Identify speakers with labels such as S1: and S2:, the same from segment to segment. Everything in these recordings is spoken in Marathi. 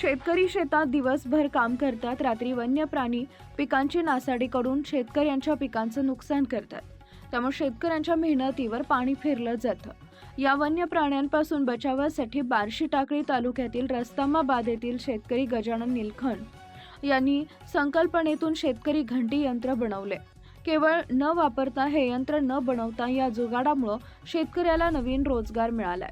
S1: शेतकरी शेतात दिवसभर काम करतात रात्री वन्य प्राणी पिकांची नासाडी करून शेतकऱ्यांच्या पिकांचं नुकसान करतात. त्यामुळे शेतकऱ्यांच्या मेहनतीवर पाणी फिरलं जातं. या वन्य प्राण्यांपासून बचावासाठी बार्शी टाकळी तालुक्यातील रस्तामाबाद येथील शेतकरी गजानन निलखन यांनी संकल्पनेतून शेतकरी घंटी यंत्र बनवले. केवळ न वापरता हे यंत्र न बनवता या जुगाडामुळं शेतकऱ्याला नवीन रोजगार मिळालाय.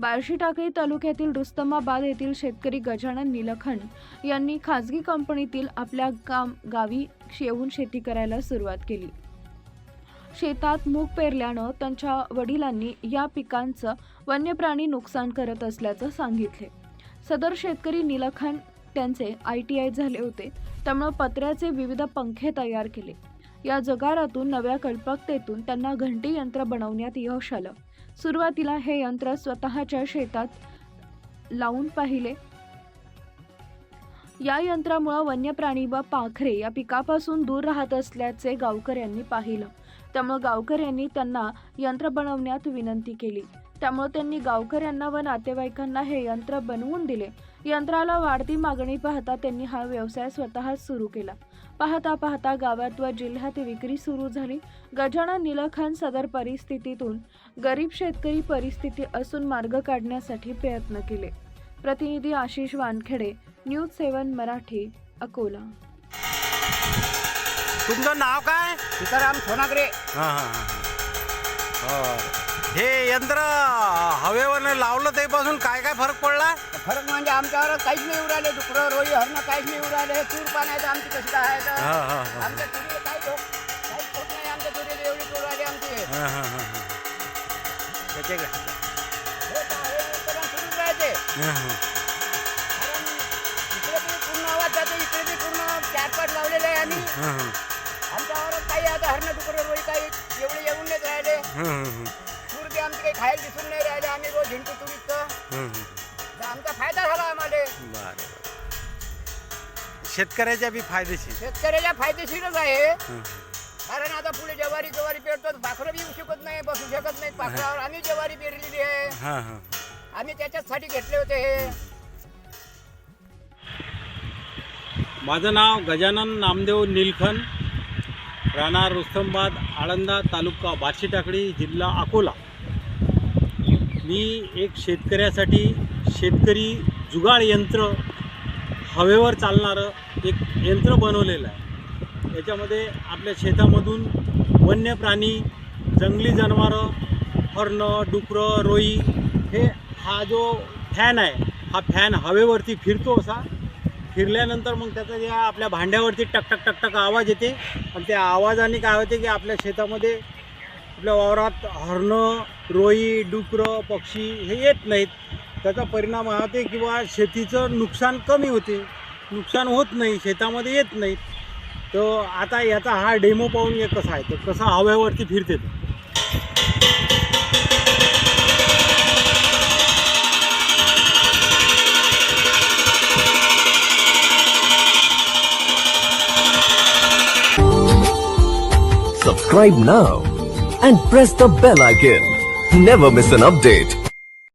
S1: बार्शी टाकळी तालुक्यातील रुस्तमाबाद येथील शेतकरी गजानन निलखन यांनी खाजगी कंपनीतील आपल्या काम गावी येऊन शेती करायला सुरुवात केली. शेतात मूग पेरल्यानं त्यांच्या वडिलांनी या पिकांचं वन्यप्राणी नुकसान करत असल्याचं सांगितले. सदर शेतकरी निलखन त्यांचे आय टी आय झाले होते त्यामुळे पत्र्याचे विविध पंखे तयार केले. या जगारातून नव्या कल्पकतेतून त्यांना घंटी यंत्र बनवण्यात यश आलं. सुरुवातीला हे यंत्र स्वतःच्या शेतात लावून पाहिले. या यंत्रामुळं वन्य प्राणी व पाखरे या पिकापासून दूर राहत असल्याचे गावकऱ्यांनी पाहिलं. त्यामुळे गावकऱ्यांनी त्यांना यंत्र बनवण्यात विनंती केली. त्यामुळे त्यांनी गावकऱ्यांना व नातेवाईकांना हे यंत्र बनवून दिले. यंत्राला वाढती मागणी पाहता त्यांनी हा व्यवसाय स्वतःच सुरू केला. पाहता पाहता गावात व जिल्ह्यात विक्री सुरू झाली. गजानन निलखान सदर परिस्थितीतून गरीब शेतकरी परिस्थिती असून मार्ग काढण्यासाठी प्रयत्न केले. प्रतिनिधी आशिष वानखेडे न्यूज सेवन मराठी अकोला.
S2: तुमचं नाव काय?
S3: सीताराम सोनागरे.
S2: हां हां हां. हे यंत्र हवेवर लावलं तेपासून काय काय फरक पडला?
S3: आमच्यावर काहीच नाही उराले डुकरं रोई हरणं काहीच नाही उराले तूर पाण्याचं आमची कशी काय आहे तर.
S2: हां हां हां.
S3: आमच्या तुरीला काही ठोक? काहीच ठोक नाही आमच्या तुरीला एवढी तूर आली आमची.
S2: हां हां हां हां. त्याचे काय?
S3: हे तर हे उत्पादन सुरूच राहते
S2: हां. हां
S3: कारण इकडे बी पूर्ण आवाज जाते इकडे पूर्ण चार पाच लावलेले आहे आम्ही
S2: हां. हां
S3: आमच्यावर काही आता हरणं डुकरं रोई काही एवढे येऊन राहिले
S2: हां. हां
S3: तूर आमची काही खायला दिसून नाही राहिले आम्ही रोज हिंडतो तुरीचं
S2: हां
S3: तर आमचा फायदा झाला. आम्हाला
S2: बरं शेतकऱ्याच्या बी फायदेशीर.
S3: शेतकऱ्याला फायदेशीरच आहे.
S2: हं.
S3: कारण आता पुढे ज्वारी ज्वारी पेरतो भाकरं बी येऊ शकत नाही बसू शकत नाही. पाखरावर आम्ही ज्वारी पेरलेली आहे.
S2: हां हां
S3: आम्ही त्याच्याचसाठी घेतले होते हे.
S4: माझं नाव गजानन नामदेव निलखन राहणार रुस्तंबाद आळंदा तालुका बार्शी टाकळी जिल्हा अकोला. मी एक शेतकऱ्यासाठी शेतकरी जुगाड यंत्र हवेवर चालणारं एक यंत्र बनवलेलं आहे. याच्यामध्ये आपल्या शेतामधून वन्य प्राणी जंगली जनावरं हरणं डुकरं रोई हे हा जो फॅन आहे हा फॅन हवेवरती फिरतो असा. फिरल्यानंतर मग त्याचा ज्या आपल्या भांड्यावरती टक टक टक टक आवाज येते. आणि त्या आवाजाने काय होते की आपल्या शेतामध्ये आपल्या वावरात हरणं रोई डुकरं पक्षी हे येत नाहीत. त्याचा परिणाम हा होते किंवा शेतीचं नुकसान कमी होते नुकसान होत नाही शेतामध्ये येत नाही तर आता याचा हा डेमो पाहून हे कसा आहे तर कसा हव्यावरती फिरते तो.
S5: Subscribe now and press the bell icon. Never miss an update.